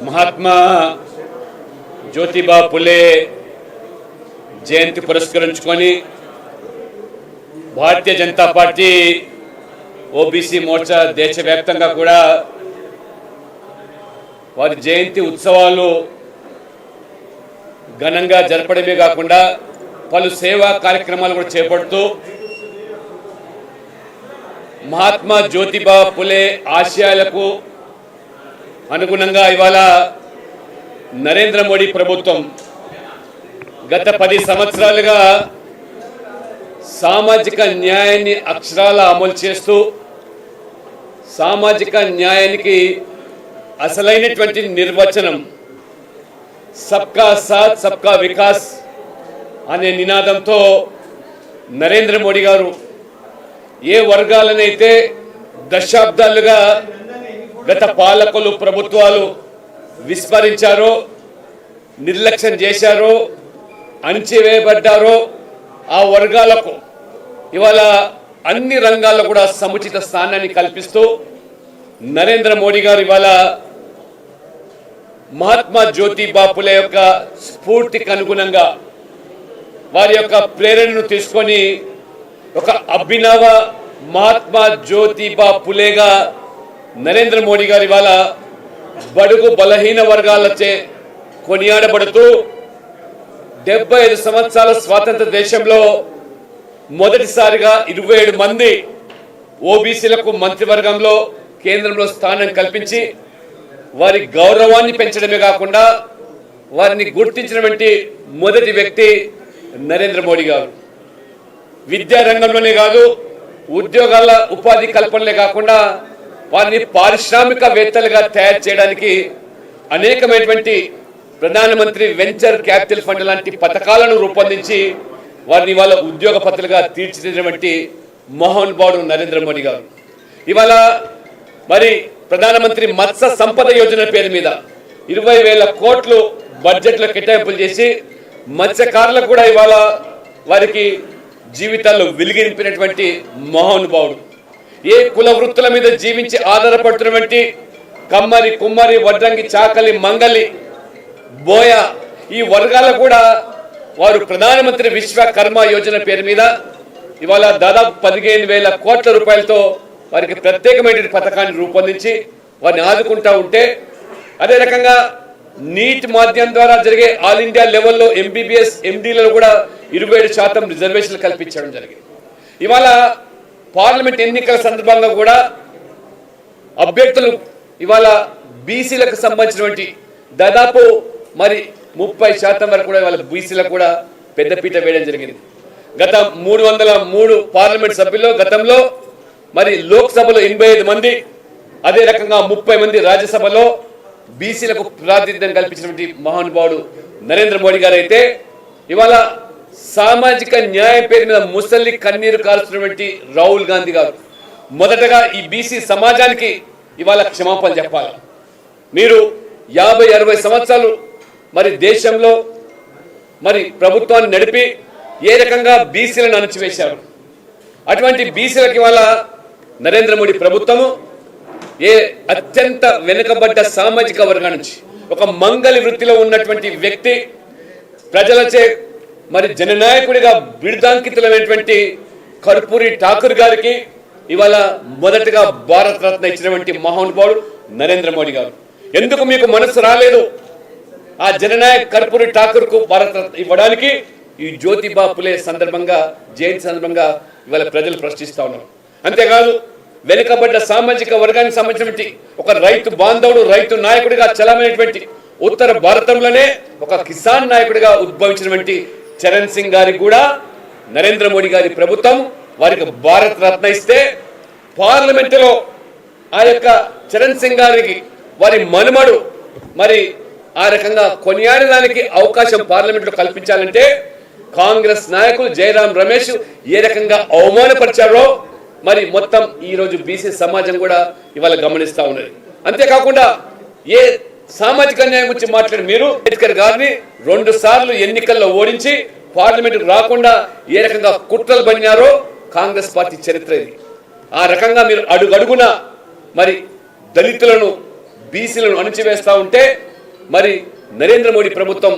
మహాత్మా జ్యోతిబా పులే జయంతి పురస్కరించుకొని Bharatiya Janata party OBC Morcha దేశవ్యాప్తంగా కూడా వారి జయంతి ఉత్సవాలు ఘనంగా జరపడమే కాకుండా పలు సేవా కార్యక్రమాలు కూడా చేపడుతూ మహాత్మా జ్యోతిబా పులే ఆశయాలకు అనుగుణంగా ఇవాళ నరేంద్ర మోడీ ప్రభుత్వం గత పది సంవత్సరాలుగా సామాజిక న్యాయాన్ని అక్షరాల అమలు చేస్తూ సామాజిక న్యాయానికి అసలైనటువంటి నిర్వచనం సబ్కా సాత్ సబ్కా వికాస్ అనే నినాదంతో నరేంద్ర మోడీ గారు ఏ వర్గాలనైతే దశాబ్దాలుగా గత పాలకులు ప్రభుత్వాలు విస్మరించారో నిర్లక్ష్యం చేశారో అణచివేయబడ్డారో ఆ వర్గాలకు ఇవాళ అన్ని రంగాల్లో కూడా సముచిత స్థానాన్ని కల్పిస్తూ నరేంద్ర మోడీ గారు ఇవాళ మహాత్మా జ్యోతి బాపుల యొక్క స్ఫూర్తికి అనుగుణంగా వారి యొక్క ప్రేరణను తీసుకొని ఒక అభినవ మహాత్మా జ్యోతిబా పులేగా నరేంద్ర మోడీ గారు ఇవాళ బడుగు బలహీన వర్గాలచే కొనియాడబడుతూ డెబ్బై ఐదు సంవత్సరాల స్వాతంత్ర దేశంలో మొదటిసారిగా ఇరవై ఏడు మంది ఓబీసీలకు మంత్రివర్గంలో కేంద్రంలో స్థానం కల్పించి వారి గౌరవాన్ని పెంచడమే కాకుండా వారిని గుర్తించినటువంటి మొదటి వ్యక్తి నరేంద్ర మోడీ గారు. విద్యారంగంలోనే కాదు ఉద్యోగాల ఉపాధి కల్పనలే కాకుండా వారిని పారిశ్రామికవేత్తలుగా తయారు చేయడానికి అనేకమైనటువంటి ప్రధానమంత్రి వెంచర్ క్యాపిటల్ ఫండ్ లాంటి పథకాలను రూపొందించి వారిని ఇవాళ ఉద్యోగపతులుగా తీర్చిదిద్దినటువంటి మోహన్ బాబు నరేంద్ర మోడీ గారు. ఇవాళ మరి ప్రధానమంత్రి మత్స్య సంపద యోజన పేరు మీద ఇరవై వేల కోట్లు బడ్జెట్లో కేటాయింపులు చేసి మత్స్యకారులకు కూడా ఇవాళ వారికి జీవితాల్లో వెలిగింపినటువంటి మహానుభావుడు ఏ కుల వృత్తుల మీద జీవించి ఆధారపడుతున్నటువంటి కమ్మరి కుమ్మరి వడ్రంగి చాకలి మంగలి బోయ ఈ వర్గాలకు కూడా వారు ప్రధానమంత్రి విశ్వకర్మ యోజన పేరు మీద ఇవాళ దాదాపు పదిహేను వేల కోట్ల రూపాయలతో వారికి ప్రత్యేకమైన పథకాన్ని రూపొందించి వారిని ఆదుకుంటా ఉంటే అదే రకంగా నీట్ మాధ్యం ద్వారా జరిగే ఆల్ ఇండియా లెవెల్లో ఎంబీబీఎస్ ఎండీలలో కూడా ఇరవై ఏడు శాతం రిజర్వేషన్లు కల్పించడం జరిగింది. ఇవాళ పార్లమెంట్ ఎన్నికల సందర్భంగా కూడా అభ్యర్థులు ఇవాళ బీసీలకు సంబంధించినటువంటి దాదాపు మరి ముప్పై శాతం వరకు కూడా ఇవాళ బీసీలకు కూడా పెద్దపీట వేయడం జరిగింది. గత మూడు వందల మూడు పార్లమెంట్ సభ్యుల్లో గతంలో మరి లోక్సభలో ఎనభై ఐదు మంది అదే రకంగా ముప్పై మంది రాజ్యసభలో బీసీలకు ప్రాతినిధ్యం కల్పించినటువంటి మహానుభావుడు నరేంద్ర మోడీ గారు అయితే ఇవాళ సామాజిక న్యాయం పేరు మీద ముసలి కన్నీరు కాల్చుతున్నటువంటి రాహుల్ గాంధీ గారు. మొదటగా ఈ బీసీ సమాజానికి ఇవాళ క్షమాపణ చెప్పాలి. మీరు యాభై అరవై సంవత్సరాలు మరి దేశంలో మరి ప్రభుత్వాన్ని నడిపి ఏ రకంగా బీసీలను అణచివేశారు? అటువంటి బీసీలకు ఇవాళ నరేంద్ర మోడీ ప్రభుత్వము ఏ అత్యంత వెనుకబడ్డ సామాజిక వర్గం నుంచి ఒక మంగళి వృత్తిలో ఉన్నటువంటి వ్యక్తి ప్రజలచే మరి జననాయకుడిగా బిరుదాంకితులైనటువంటి కర్పూరి ఠాకూర్ గారికి ఇవాళ మొదటగా భారత రత్న ఇచ్చినటువంటి మహానుభావుడు నరేంద్ర మోడీ గారు. ఎందుకు మీకు మనసు రాలేదు? ఆ జననాయక్ కర్పూరి ఠాకూర్కు భారత రత్న ఇవ్వడానికి ఈ జ్యోతిబా పులే సందర్భంగా జయంతి సందర్భంగా ఇవాళ ప్రజలు ప్రశ్నిస్తా ఉన్నారు. అంతేకాదు వెనుకబడ్డ సామాజిక వర్గానికి సంబంధించినటువంటి ఒక రైతు బాంధవుడు రైతు నాయకుడిగా చలమైనటువంటి ఉత్తర భారతంలోనే ఒక కిసాన్ నాయకుడిగా ఉద్భవించినటువంటి చరణ్ సింగ్ గారికి కూడా నరేంద్ర మోడీ గారి ప్రభుత్వం వారికి భారత రత్న ఇస్తే పార్లమెంటులో ఆ యొక్క చరణ్ సింగ్ గారికి వారి మనుమడు మరి ఆ రకంగా కొనియాడడానికి అవకాశం పార్లమెంట్లో కల్పించాలంటే కాంగ్రెస్ నాయకులు జయరాం రమేష్ ఏ రకంగా అవమానపరిచారో మరి మొత్తం ఈ రోజు బీసీ సమాజం కూడా ఇవాళ గమనిస్తూ ఉన్నది. అంతేకాకుండా ఏ సామాజిక న్యాయం గురించి మాట్లాడి మీరు అంబేద్కర్ గారిని రెండు సార్లు ఎన్నికల్లో ఓడించి పార్లమెంట్ రాకుండా ఏ రకంగా కుట్రలు పడినారో కాంగ్రెస్ పార్టీ చరిత్ర ఇది. ఆ రకంగా మీరు అడుగడుగున మరి దళితులను బీసీలను అణిచివేస్తూ ఉంటే మరి నరేంద్ర మోడీ ప్రభుత్వం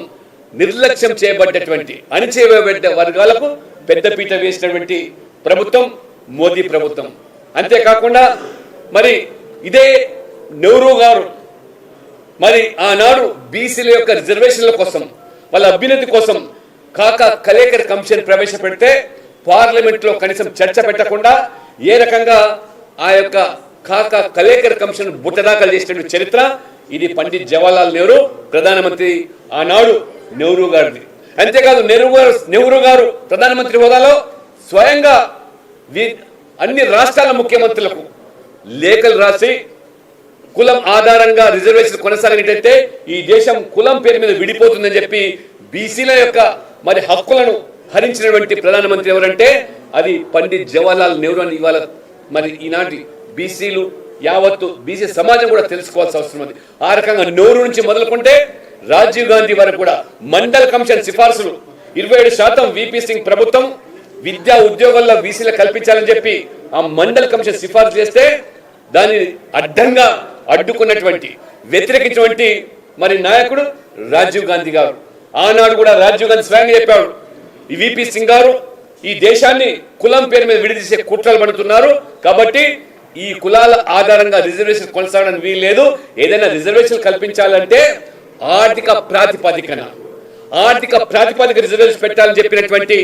నిర్లక్ష్యం చేయబడ్డటువంటి అణిచివేయబడ్డ వర్గాలకు పెద్దపీట వేసినటువంటి ప్రభుత్వం మోదీ ప్రభుత్వం. అంతేకాకుండా మరి ఇదే నెహ్రూ గారు మరి ఆనాడు బీసీల యొక్క రిజర్వేషన్ల కోసం వాళ్ళ అభ్యున్నతి కోసం కాక కలేకర్ కమిషన్ ప్రవేశపెడితే పార్లమెంట్లో కనీసం చర్చ పెట్టకుండా ఏ రకంగా ఆ యొక్క కాక కలేకర్ కమిషన్ బుట్టదాఖలు చేసినటువంటి చరిత్ర ఇది పండిత్ జవహర్లాల్ నెహ్రూ ప్రధానమంత్రి ఆనాడు నెహ్రూ గారిది. అంతేకాదు నెహ్రూ గారు నెహ్రూ గారు ప్రధానమంత్రి హోదాలో స్వయంగా వీ- అన్ని రాష్ట్రాల ముఖ్యమంత్రులకు లేఖలు రాసి కులం ఆధారంగా రిజర్వేషన్ కొనసాగినట్టయితే ఈ దేశం కులం పేరు మీద విడిపోతుందని చెప్పి బీసీల యొక్క మరి హక్కులను హరించినటువంటి ప్రధానమంత్రి ఎవరంటే అది పండిత్ జవహర్లాల్ నెహ్రూ అని ఇవాళ మరి ఈనాటి బీసీలు యావత్తు బీసీ సమాజం కూడా తెలుసుకోవాల్సిన అవసరం ఉంది. ఆ రకంగా నెహ్రూ నుంచి మొదలుకుంటే రాజీవ్ గాంధీ వరకు కూడా మండల్ కమిషన్ సిఫార్సులు. ఇరవై ఏడు శాతం విపి సింగ్ ప్రభుత్వం విద్యా ఉద్యోగాల్లో బీసీలు కల్పించాలని చెప్పి ఆ మండల్ కమిషన్ సిఫార్సు చేస్తే దానిని అడ్డంగా అడ్డుకున్నటువంటి వ్యతిరేకించినటువంటి మరి నాయకుడు రాజీవ్ గాంధీ గారు. ఆనాడు కూడా రాజీవ్ గాంధీ స్వయంగా చెప్పాడు ఈ విపి సింగ్ గారు ఈ దేశాన్ని కులం పేరు మీద విడిదీసే కుట్రలు పడుతున్నారు కాబట్టి ఈ కులాల ఆధారంగా రిజర్వేషన్ కొనసాగడానికి వీలు లేదు ఏదైనా రిజర్వేషన్ కల్పించాలంటే ఆర్థిక ప్రాతిపదికన ఆర్థిక ప్రాతిపదిక రిజర్వేషన్ పెట్టాలని చెప్పినటువంటి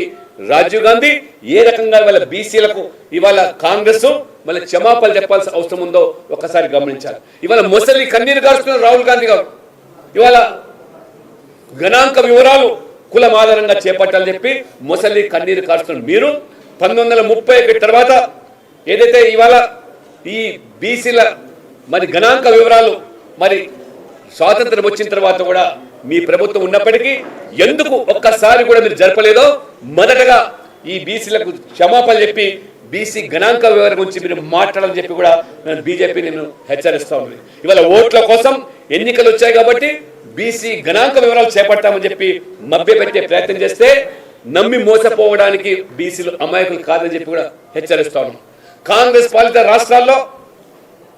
రాజీవ్ గాంధీ ఏ రకంగా వాళ్ళ బీసీలకు ఇవాళ కాంగ్రెస్ మళ్ళీ క్షమాపణలు చెప్పాల్సిన అవసరం ఉందో ఒకసారి గమనించాలి. ఇవాళ ముసలి కన్నీరు కారుస్తున్నారు రాహుల్ గాంధీ గారు ఇవాళ గణాంక వివరాలు కులం ఆధారంగా చేపట్టాలని చెప్పి ముసలి కన్నీరు కారుస్తున్నారు మీరు పంతొమ్మిది వందల ముప్పై తర్వాత ఏదైతే ఇవాళ ఈ బీసీల మరి గణాంక వివరాలు మరి స్వాతంత్రం వచ్చిన తర్వాత కూడా మీ ప్రభుత్వం ఉన్నప్పటికీ ఎందుకు ఒక్కసారి కూడా మీరు జరపలేదో మొదటగా ఈ బీసీలకు క్షమాపణ చెప్పి బీసీ గణాంక వివరణ గురించి మీరు మాట్లాడాలని చెప్పి కూడా నేను బీజేపీ నేను హెచ్చరిస్తా ఉంది. ఇవాళ ఓట్ల కోసం ఎన్నికలు వచ్చాయి కాబట్టి బీసీ గణాంక వివరాలు చేపడతామని చెప్పి మభ్యపెట్టే ప్రయత్నం చేస్తే నమ్మి మోసపోవడానికి బీసీలు అమాయకులు కాదని చెప్పి కూడా హెచ్చరిస్తాను కాంగ్రెస్ పాలిత రాష్ట్రాల్లో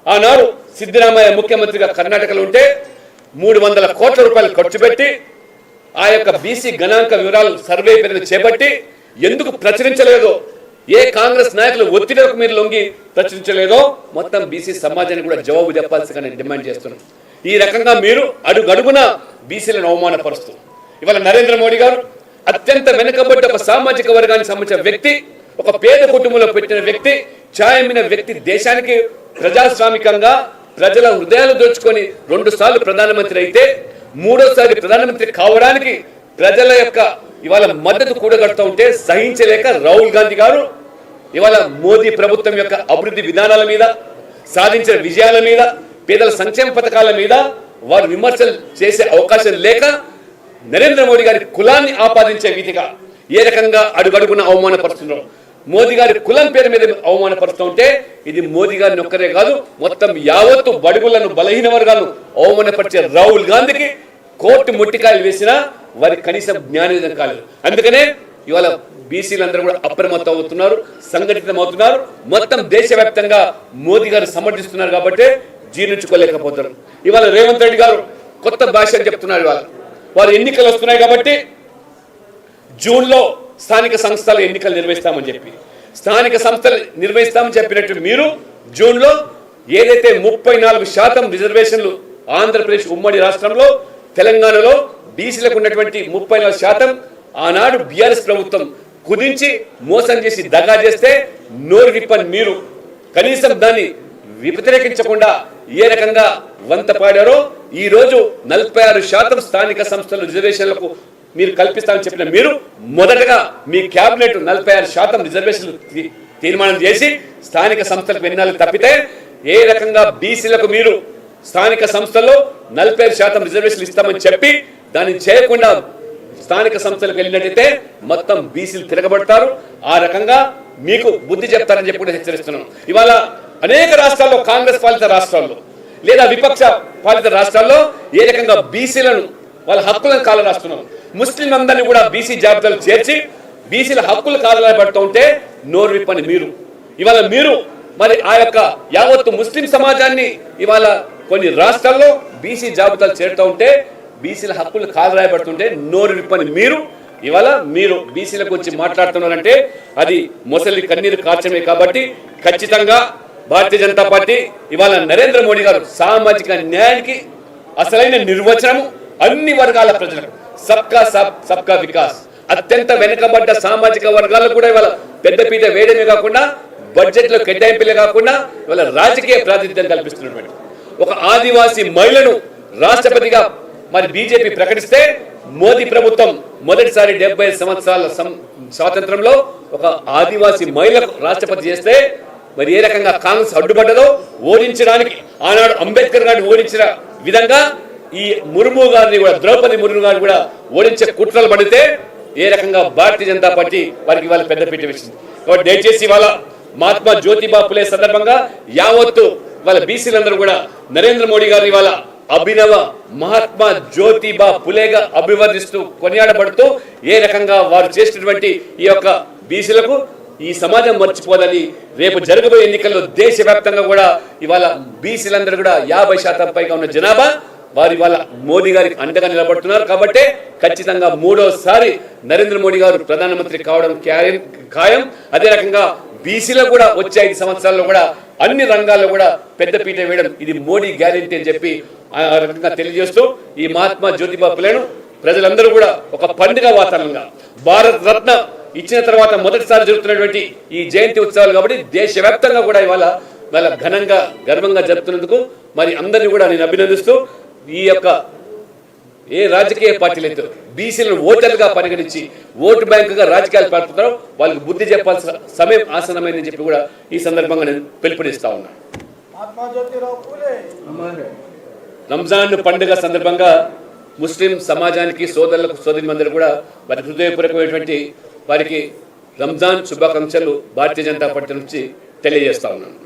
ఆనాడు సిద్ధరామయ్య ముఖ్యమంత్రిగా కర్ణాటకలో ఉంటే మూడు వందల కోట్ల రూపాయలు ఖర్చు పెట్టి ఆ యొక్క బీసీ గణాంక వివరాలు సర్వే పేరును చేపట్టి ఎందుకు ప్రచురించలేదో ఏ కాంగ్రెస్ నాయకులు ఒత్తిడికి మీరు లొంగి ప్రచురించలేదో మొత్తం బీసీ సమాజానికి కూడా జవాబు చెప్పాల్సిగా నేను డిమాండ్ చేస్తున్నాను. ఈ రకంగా మీరు అడుగడుగున బీసీలను అవమానపరుస్తూ ఇవాళ నరేంద్ర మోడీ గారు అత్యంత వెనుకబడ్డ ఒక సామాజిక వర్గానికి సంబంధించిన వ్యక్తి ఒక పేద కుటుంబంలో పెట్టిన వ్యక్తి ఛాయమైన వ్యక్తి దేశానికి ప్రజాస్వామికంగా ప్రజల హృదయాలు దోచుకొని రెండు సార్లు ప్రధానమంత్రి అయితే మూడోసారి ప్రధానమంత్రి కావడానికి ప్రజల యొక్క ఇవాళ మద్దతు కూడగడుతూ ఉంటే సహించలేక రాహుల్ గాంధీ గారు ఇవాళ మోదీ ప్రభుత్వం యొక్క అభివృద్ధి విధానాల మీద సాధించిన విజయాల మీద పేదల సంక్షేమ పథకాల మీద వారు విమర్శలు చేసే అవకాశం లేక నరేంద్ర మోడీ గారి కులాన్ని ఆపాదించే వీధిగా ఏ రకంగా అడుగడుగున అవమానపరుస్తున్నారు మోదీ గారి కులం పేరు మీద అవమానపరుస్తూ ఉంటే ఇది మోదీ గారిని ఒక్కరే కాదు మొత్తం యావత్తు బడుగులను బలహీన వర్గాలను అవమానపరిచే రాహుల్ గాంధీకి కోర్టు ముట్టికాయలు వేసినా వారి కనీసం జ్ఞానోదయం కాలేదు. అందుకనే ఇవాళ బీసీలందరూ కూడా అప్రమత్తం అవుతున్నారు సంఘటితం అవుతున్నారు మొత్తం దేశవ్యాప్తంగా మోదీ గారు సమర్థిస్తున్నారు కాబట్టి జీర్ణించుకోలేకపోతారు ఇవాళ రేవంత్ రెడ్డి గారు కొత్త భాష అని చెప్తున్నారు ఇవాళ. వారు ఎన్నికలు వస్తున్నాయి కాబట్టి జూన్లో స్థానిక సంస్థల ఎన్నికలు నిర్వహిస్తామని చెప్పి. స్థానిక సంస్థలు నిర్వహిస్తామని చెప్పినట్టు మీరు జూన్లో ఏదైతే ముప్పై నాలుగు శాతం రిజర్వేషన్లు ఆంధ్రప్రదేశ్ ఉమ్మడి రాష్ట్రంలో తెలంగాణలో బీసీలకు ఉన్నటువంటి ముప్పై నాలుగు శాతం ఆనాడు బీఆర్ఎస్ ప్రభుత్వం కుదించి మోసం చేసి దగా చేస్తే నోరు విప్పని మీరు. కనీసం దాన్ని వ్యతిరేకించకుండా ఏ రకంగా వంత పాడారో ఈ రోజు నలభై ఆరు శాతం స్థానిక సంస్థల రిజర్వేషన్లకు మీరు కల్పిస్తామని చెప్పిన మీరు మొదటగా మీ క్యాబినెట్ నలభై ఆరు శాతం రిజర్వేషన్లు తీ- తీర్మానం చేసి స్థానిక సంస్థలకు ఎన్నాళ్ళు తప్పితే ఏ రకంగా బీసీలకు మీరు స్థానిక సంస్థల్లో నలభై ఐదు శాతం రిజర్వేషన్లు ఇస్తామని చెప్పి దాన్ని చేయకుండా స్థానిక సంస్థలకు వెళ్ళినట్టయితే మొత్తం బీసీలు తిరగబడతారు. ఆ రకంగా మీకు బుద్ధి చెప్తారని చెప్పి కూడా హెచ్చరిస్తున్నాను. ఇవాళ అనేక రాష్ట్రాల్లో కాంగ్రెస్ పాలిత రాష్ట్రాల్లో లేదా విపక్ష పాలిత రాష్ట్రాల్లో ఏ రకంగా బీసీలను వాళ్ళ హక్కులను కాలరాస్తున్నారు ముస్లిం అందరినీ కూడా బీసీ జాబితాలు చేర్చి బీసీల హక్కులు కాలాలు ఉంటే నోరు విప్పని మీరు. ఇవాళ మీరు మరి ఆ యొక్క యావత్తు ముస్లిం సమాజాన్ని ఇవాళ కొన్ని రాష్ట్రాల్లో బీసీ జాబితాలు చేరుతూ ఉంటే బీసీల హక్కులు కాదు రాయబడుతుంటే నోరు విప్పని మీరు ఇవాళ మీరు బీసీల గురించి మాట్లాడుతున్నారంటే అది మొసలి కన్నీరు కార్చమే కాబట్టి ఖచ్చితంగా భారతీయ జనతా పార్టీ ఇవాళ నరేంద్ర మోడీ గారు సామాజిక న్యాయానికి అసలైన నిర్వచనము అన్ని వర్గాల ప్రజలకు. సబ్కా సబ్ సబ్కా వికాస్. అత్యంత వెనుకబడ్డ సామాజిక వర్గాలకు కూడా ఇవాళ పెద్దపీట వేయడమే కాకుండా బడ్జెట్లో కేటాయింపులే కాకుండా ఇవాళ రాజకీయ ప్రాతినిధ్యం కల్పిస్తున్నటువంటి ఒక ఆదివాసీ మహిళను రాష్ట్రపతిగా మరి బీజేపీ ప్రకటిస్తే మోదీ ప్రభుత్వం మొదటిసారి డెబ్బై సంవత్సరాల స్వాతంత్రంలో ఒక ఆదివాసీ మహిళకు రాష్ట్రపతి చేస్తే మరి ఏ రకంగా కాంగ్రెస్ అడ్డుపడ్డదో ఓడించడానికి ఆనాడు అంబేద్కర్ గారిని ఓడించిన విధంగా ఈ ముర్ము గారిని కూడా ద్రౌపది ముర్ము గారిని కూడా ఓడించే కుట్రలు పడితే ఏ రకంగా భారతీయ జనతా పార్టీ వారికి వాళ్ళ పెద్దపీట వేసింది. కాబట్టి దయచేసి వాళ్ళ మహాత్మా జ్యోతిబా పులే సందర్భంగా యావత్తు వాళ్ళ బీసీలందరూ కూడా నరేంద్ర మోడీ గారిని వాళ్ళ అభినవ మహాత్మా జ్యోతిబా పులేగా అభివర్ణిస్తూ కొనియాడబడుతూ ఏ రకంగా వారు చేసినటువంటి ఈ యొక్క బీసీలకు ఈ సమాజం మర్చిపోదని రేపు జరగబోయే ఎన్నికల్లో దేశవ్యాప్తంగా కూడా ఇవాళ బీసీలందరూ కూడా యాభై శాతం పైగా ఉన్న జనాభా వారి వాళ్ళ మోదీ గారికి అండగా నిలబడుతున్నారు. కాబట్టి ఖచ్చితంగా మూడోసారి నరేంద్ర మోడీ గారు ప్రధానమంత్రి కావడం ఖాయం ఖాయం. అదే రకంగా బీసీలో కూడా వచ్చే ఐదు సంవత్సరాల్లో కూడా అన్ని రంగాల్లో కూడా పెద్దపీట వేయడం ఇది మోడీ గ్యారెంటీ అని చెప్పి ఆ రకంగా తెలియజేస్తూ ఈ మహాత్మా జ్యోతిబా పులేను ప్రజలందరూ కూడా ఒక పండుగ వాతావరణంగా. భారత రత్న ఇచ్చిన తర్వాత మొదటిసారి జరుగుతున్నటువంటి ఈ జయంతి ఉత్సవాలు కాబట్టి దేశవ్యాప్తంగా కూడా ఇవాళ వాళ్ళ ఘనంగా గర్వంగా జరుపుతున్నందుకు మరి అందరినీ కూడా నేను అభినందిస్తూ ఈ యొక్క ఏ రాజకీయ పార్టీలు అయితే బీసీలను ఓటర్లుగా పరిగణించి ఓటు బ్యాంకుగా రాజకీయాలు పెడుతున్నారో వాళ్ళకి బుద్ధి చెప్పాల్సిన సమయం ఆసనమైందని చెప్పి కూడా ఈ సందర్భంగా నేను పిలుపునిస్తా ఉన్నాను రంజాన్ పండుగ సందర్భంగా ముస్లిం సమాజానికి సోదరులకు సోదరిమందరూ కూడా వారి హృదయపూర్వకమైనటువంటి వారికి రంజాన్ శుభాకాంక్షలు భారతీయ జనతా పార్టీ నుంచి తెలియజేస్తా ఉన్నాను.